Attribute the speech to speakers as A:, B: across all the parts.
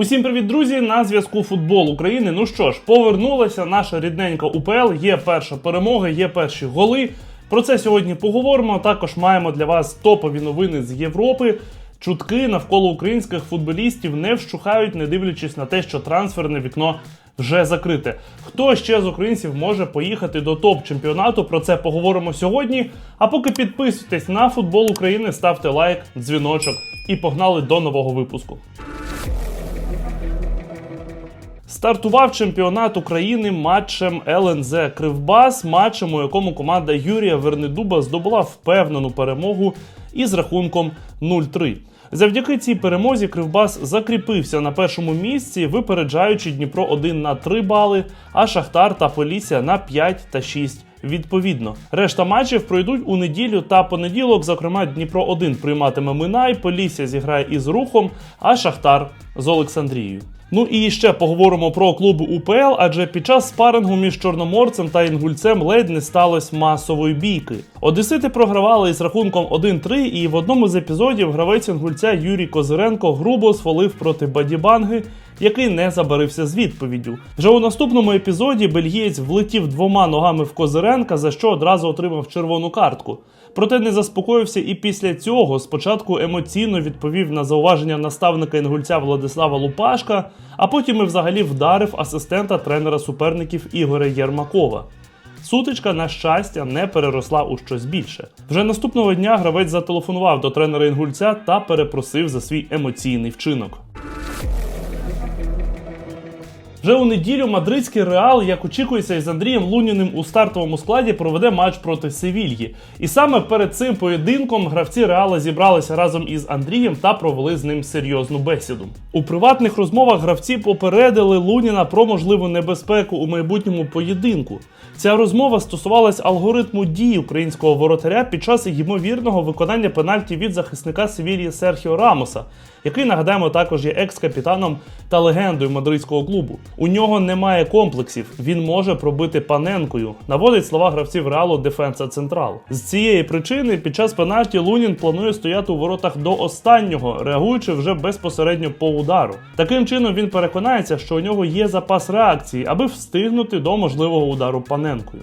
A: Усім привіт, друзі! На зв'язку футбол України. Ну що ж, повернулася наша рідненька УПЛ. Є перша перемога, є перші голи. Про це сьогодні поговоримо. Також маємо для вас топові новини з Європи. Чутки навколо українських футболістів не вщухають, не дивлячись на те, що трансферне вікно вже закрите. Хто ще з українців може поїхати до топ-чемпіонату? Про це поговоримо сьогодні. А поки підписуйтесь на футбол України, ставте лайк, дзвіночок і погнали до нового випуску. Стартував чемпіонат України матчем ЛНЗ Кривбас, матчем, у якому команда Юрія Вернедуба здобула впевнену перемогу із рахунком 0-3. Завдяки цій перемозі Кривбас закріпився на першому місці, випереджаючи Дніпро 1 на 3 бали, а Шахтар та Полісся на 5 та 6 Відповідно, решта матчів пройдуть у неділю та понеділок. Зокрема, Дніпро 1 прийматиме Минай, Полісся зіграє із рухом, а Шахтар з Олександрією. Ну і ще поговоримо про клуб УПЛ, адже під час спарингу між Чорноморцем та Інгульцем ледь не сталося масової бійки. Одесити програвали із рахунком 1-3, і в одному з епізодів гравець Інгульця Юрій Козиренко грубо свалив проти Бадібанги, який не забарився з відповіддю. Вже у наступному епізоді бельгієць влетів двома ногами в Козиренка, за що одразу отримав червону картку. Проте не заспокоївся і після цього спочатку емоційно відповів на зауваження наставника інгульця Владислава Лупашка, а потім і взагалі вдарив асистента тренера суперників Ігоря Єрмакова. Сутичка, на щастя, не переросла у щось більше. Вже наступного дня гравець зателефонував до тренера інгульця та перепросив за свій емоційний вчинок. Вже у неділю мадридський реал, як очікується, із Андрієм Луніним у стартовому складі проведе матч проти Севільї. І саме перед цим поєдинком гравці реала зібралися разом із Андрієм та провели з ним серйозну бесіду. У приватних розмовах гравці попередили Луніна про можливу небезпеку у майбутньому поєдинку. Ця розмова стосувалась алгоритму дій українського воротаря під час ймовірного виконання пенальті від захисника Севільї Серхіо Рамоса, який нагадаємо також є екс-капітаном та легендою мадридського клубу. У нього немає комплексів, він може пробити паненкою. Наводить слова гравців реалу Дефенса Централ. З цієї причини під час пенальті Лунін планує стояти у воротах до останнього, реагуючи вже безпосередньо по удару. Таким чином він переконається, що у нього є запас реакції, аби встигнути до можливого удару паненкою.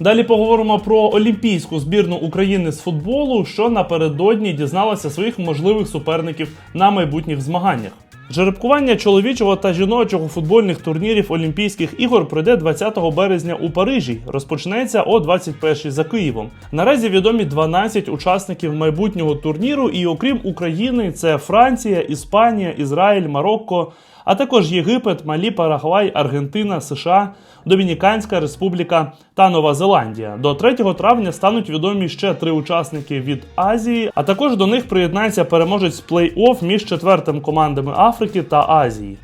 A: Далі поговоримо про олімпійську збірну України з футболу, що напередодні дізналася своїх можливих суперників на майбутніх змаганнях. Жеребкування чоловічого та жіночого футбольних турнірів Олімпійських ігор пройде 20 березня у Парижі. Розпочнеться о 21 за Києвом. Наразі відомі 12 учасників майбутнього турніру, і окрім України, це Франція, Іспанія, Ізраїль, Марокко, а також Єгипет, Малі, Парагвай, Аргентина, США, Домініканська Республіка та Нова Зеландія. До 3 травня стануть відомі ще три учасники від Азії, а також до них приєднається переможець плей-офф між четвертим командами Африки та Азії.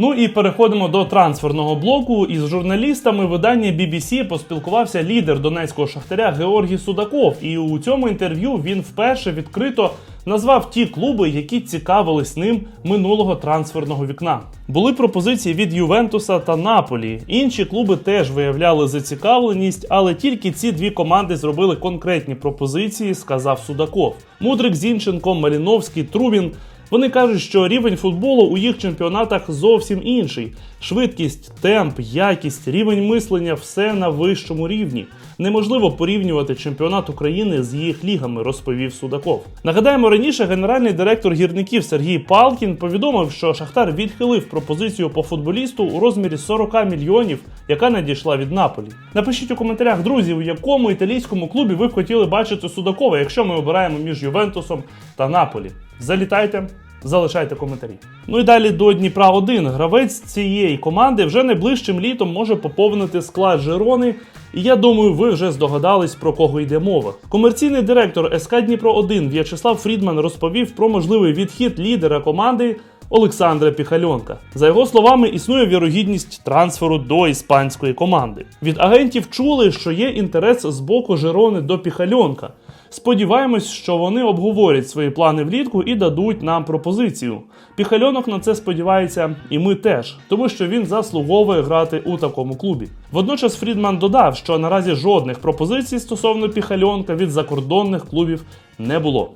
A: Ну і переходимо до трансферного блоку. Із журналістами видання BBC поспілкувався лідер донецького шахтаря Георгій Судаков. І у цьому інтерв'ю він вперше відкрито назвав ті клуби, які цікавились ним минулого трансферного вікна. Були пропозиції від Ювентуса та Наполі. Інші клуби теж виявляли зацікавленість, але тільки ці дві команди зробили конкретні пропозиції, сказав Судаков. Мудрик Зінченко, Маліновський, Трубін. Вони кажуть, що рівень футболу у їх чемпіонатах зовсім інший. Швидкість, темп, якість, рівень мислення все на вищому рівні. Неможливо порівнювати чемпіонат України з їх лігами, розповів Судаков. Нагадаємо, раніше генеральний директор гірників Сергій Палкін повідомив, що Шахтар відхилив пропозицію по футболісту у розмірі 40 мільйонів, яка надійшла від Наполі. Напишіть у коментарях, друзі, у якому італійському клубі ви б хотіли бачити Судакова, якщо ми обираємо між Ювентусом та Наполі. Залітайте. Залишайте коментарі. Ну і далі до Дніпра 1 Гравець цієї команди вже найближчим літом може поповнити склад Жерони. І я думаю, ви вже здогадались про кого йде мова. Комерційний директор СК Дніпро 1 В'ячеслав Фрідман розповів про можливий відхід лідера команди Олександра Піхальонка. За його словами, існує вірогідність трансферу до іспанської команди. Від агентів чули, що є інтерес з боку Жерони до Піхальонка. Сподіваємось, що вони обговорять свої плани влітку і дадуть нам пропозицію. Піхальонок на це сподівається, і ми теж, тому що він заслуговує грати у такому клубі. Водночас Фрідман додав, що наразі жодних пропозицій стосовно піхальонка від закордонних клубів не було.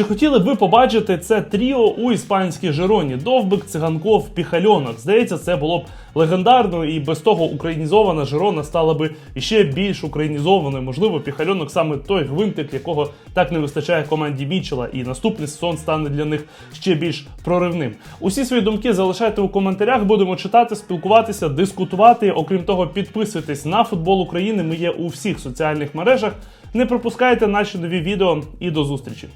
A: Чи хотіли б ви побачити це тріо у іспанській Жироні? Довбик, циганков, піхальонок. Здається, це було б легендарно, і без того українізована Жирона стала би іще більш українізованою. Можливо, піхальонок саме той гвинтик, якого так не вистачає команді Мічела, і наступний сезон стане для них ще більш проривним. Усі свої думки залишайте у коментарях. Будемо читати, спілкуватися, дискутувати. Окрім того, підписуйтесь на футбол України. Ми є у всіх соціальних мережах. Не пропускайте наші нові відео і до зустрічі.